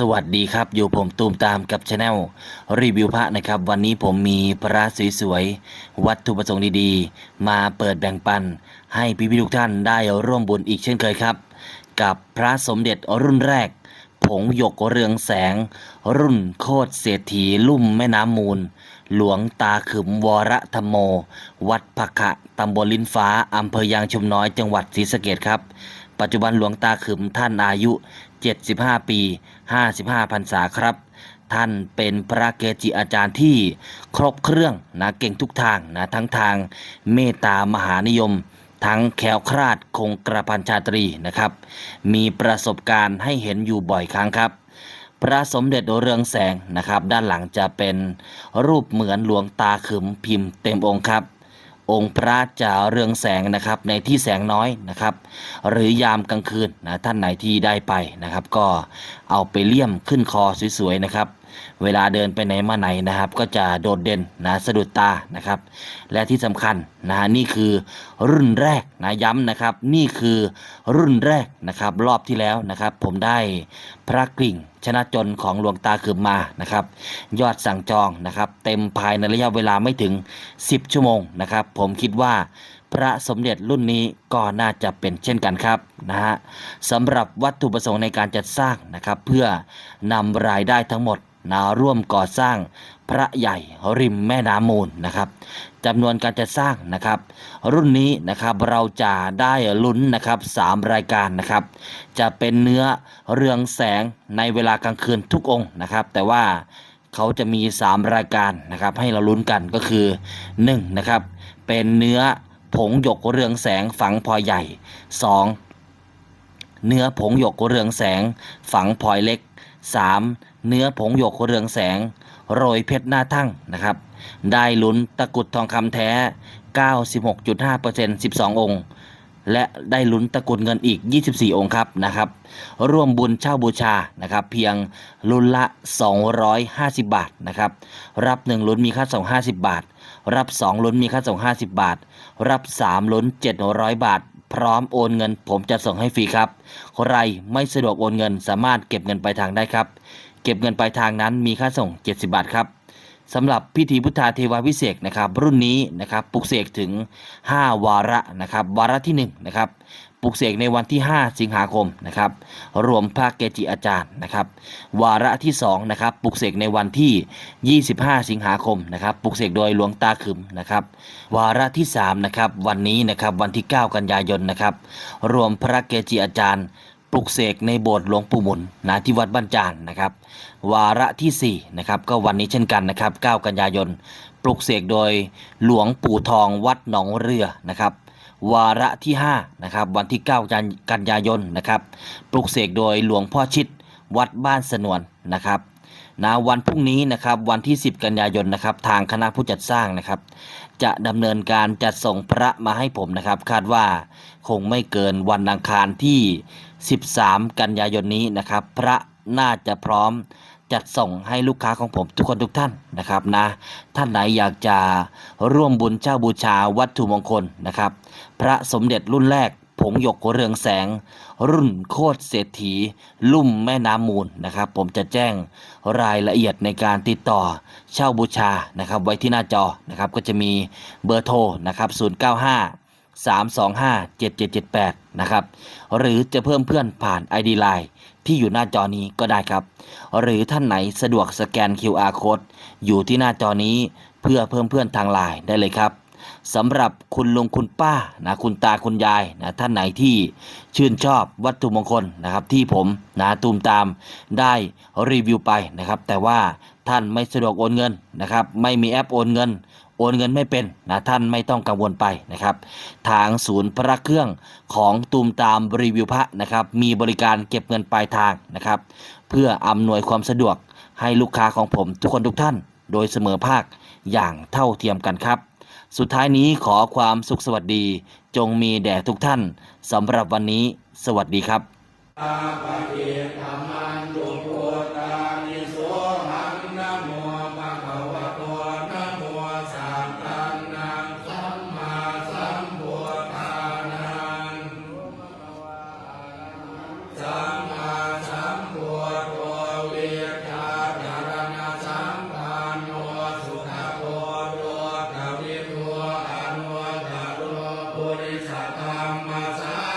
สวัสดีครับอยู่ผมตูมตามกับช anel รีวิวพระนะครับ วันนี้ผมมีพระสวยๆ วัตถุประสงค์ดีๆ มาเปิดแบ่งปัน ให้พี่ๆทุกท่านได้ร่วมบุญอีกเช่นเคยครับ กับพระสมเด็จรุ่นแรก ผงหยกเรืองแสง รุ่นโคตรเศรษฐีลุ่มแม่น้ำมูล หลวงตาขึมวรธรรมโม วัดผักขะตำบลลินฟ้าอำเภอยางชุมน้อยจังหวัดศรีสะเกดครับ ปัจจุบันหลวงตาขึมท่านอายุ 75 ปี 55พรรษาครับ ท่านเป็นพระเกจิอาจารย์ที่ครบเครื่องนะเก่งทุกทางนะทั้งทางเมตตามหานิยมทั้งแคล้วคลาดคงกระพันชาตรีนะครับ มีประสบการณ์ให้เห็นอยู่บ่อยครั้งครับ พระสมเด็จเรืองแสงนะครับ ด้านหลังจะเป็นรูปเหมือนหลวงตาขึมพิมพ์เต็มองค์ครับ องค์พระจะเรืองแสงนะครับในที่แสงน้อยนะครับ หรือยามกลางคืนนะท่านไหนที่ได้ไปนะครับ ก็เอาไปเลี่ยมขึ้นคอสวยๆนะครับเวลาเดินไปไหนมาไหนนะครับ ก็จะโดดเด่นนะสะดุดตานะครับ และที่สำคัญนะนี่คือรุ่นแรกนะย้ำนะครับ นี่คือรุ่นแรกนะครับ รอบที่แล้วนะครับ ผมได้พระกริ่ง ชนะจนของหลวงตาคืมมานะครับ ยอดสั่งจองนะครับ เต็มภายในระยะเวลาไม่ถึง 10 ชั่วโมงนะครับ ผมคิดว่าพระสมเด็จรุ่นนี้ก็น่าจะเป็นเช่นกันครับนะฮะสำหรับวัตถุประสงค์ในการจัดสร้างนะครับ เพื่อนำรายได้ทั้งหมดนะร่วมก่อสร้าง พระใหญ่ริมแม่น้ำมูลนะครับจำนวนการจัดสร้างนะครับ รุ่นนี้นะครับเราจะได้ลุ้นนะครับสามรายการนะครับ จะเป็นเนื้อเรืองแสงในเวลากลางคืนทุกองค์นะครับ แต่ว่าเขาจะมี 3 รายการนะครับ ให้เราลุ้นกันก็คือ1นะครับเป็นเนื้อผงหยกเรืองแสงฝังพลอยใหญ่ 2. เนื้อผงหยกเรืองแสงฝังพลอยเล็ก 3. เนื้อผงหยกเรืองแสง โรยเพชรหน้าทั่งนะครับ ได้ลุ้นตะกุดทองคำแท้ 96.5% 12 องค์ และได้ลุ้นตะกุดเงินอีก 24 องค์ครับนะครับ ร่วมบุญเช่าบูชานะครับ เพียงลุ้นละ 250 บาทนะครับ รับ 1 ลุ้นมีค่าส่ง50 บาท รับ 2 ลุ้นมีค่าส่ง50 บาท รับ 3 ลุ้น 700 บาท พร้อมโอนเงิน ผมจะส่งให้ฟรีครับใครไม่สะดวกโอนเงินสามารถเก็บเงินปลายทางได้ครับ เก็บเงินปลายทางนั้นมีค่าส่ง 70 บาทครับ สำหรับพิธีพุทธาเทวาพิเศษนะครับ รุ่นนี้นะครับปลุกเสกถึง 5 วาระนะครับ วาระที่1นะครับปลุกเสกในวันที่ 5 สิงหาคมนะครับ รวมพระเกจิอาจารย์นะครับ วาระที่2นะครับปลุกเสกในวันที่ 25 สิงหาคมนะครับปลุกเสกโดยหลวงตาขึมนะครับ วาระที่3นะครับวันนี้นะครับวันที่ 9 กันยายนนะครับ รวมพระเกจิอาจารย์ปลุกเสกในโบสถ์หลวงปู่หมุนนะที่วัดบ้านจานนะครับ วาระที่4นะครับก็วันนี้เช่นกันนะครับ 9 กันยายน ปลุกเสกโดยหลวงปู่ทองวัดหนองเรือนะครับ วาระที่5นะครับวันที่ 9 กันยายนนะครับ ปลุกเสกโดยหลวงพ่อชิดวัดบ้านสนวนนะครับนะวันพรุ่งนี้นะครับวันที่ 10 กันยายนนะครับ ทางคณะผู้จัดสร้างนะครับ จะดำเนินการจัดส่งพระมาให้ผมนะครับ คาดว่าคงไม่เกินวันอังคารที่ 13 กันยายนนี้นะครับ พระน่าจะพร้อม จัดส่งให้ลูกค้าของผมทุกคนทุกท่านนะครับนะท่านไหนอยากจะร่วมบุญเจ้าบูชาวัตถุมงคลนะครับ พระสมเด็จรุ่นแรกผงหยกเรืองแสง รุ่นโคตรเศรษฐี ลุ่มแม่น้ำมูลนะครับ ผมจะแจ้งรายละเอียดในการติดต่อเช่าบูชานะครับ ไว้ที่หน้าจอนะครับ ก็จะมีเบอร์โทรนะครับ 095 325 7778 นะครับ หรือจะเพิ่มเพื่อนผ่าน ID Line ที่อยู่หน้าจอนี้ก็ได้ครับ หรือท่านไหนสะดวกสแกน QR Code อยู่ที่หน้าจอนี้เพื่อเพิ่มเพื่อนทางไลน์ได้เลยครับสำหรับคุณลุงคุณป้านะคุณตาคุณยายนะท่านไหนที่ชื่นชอบวัตถุมงคลนะครับ ที่ผมนะตูมตามได้รีวิวไปนะครับ แต่ว่าท่านไม่สะดวกโอนเงินนะครับ ไม่มีแอปโอนเงิน โอนเงินไม่เป็นนะท่านไม่ต้องกังวลไปนะครับ ทางศูนย์พระเครื่องของตูมตามรีวิวพระนะครับ มีบริการเก็บเงินปลายทางนะครับ เพื่ออำนวยความสะดวกให้ลูกค้าของผมทุกคนทุกท่าน โดยเสมอภาคอย่างเท่าเทียมกันครับ สุดท้ายนี้ขอความสุขสวัสดี จงมีแด่ทุกท่านสำหรับวันนี้ สวัสดีครับ มมาสา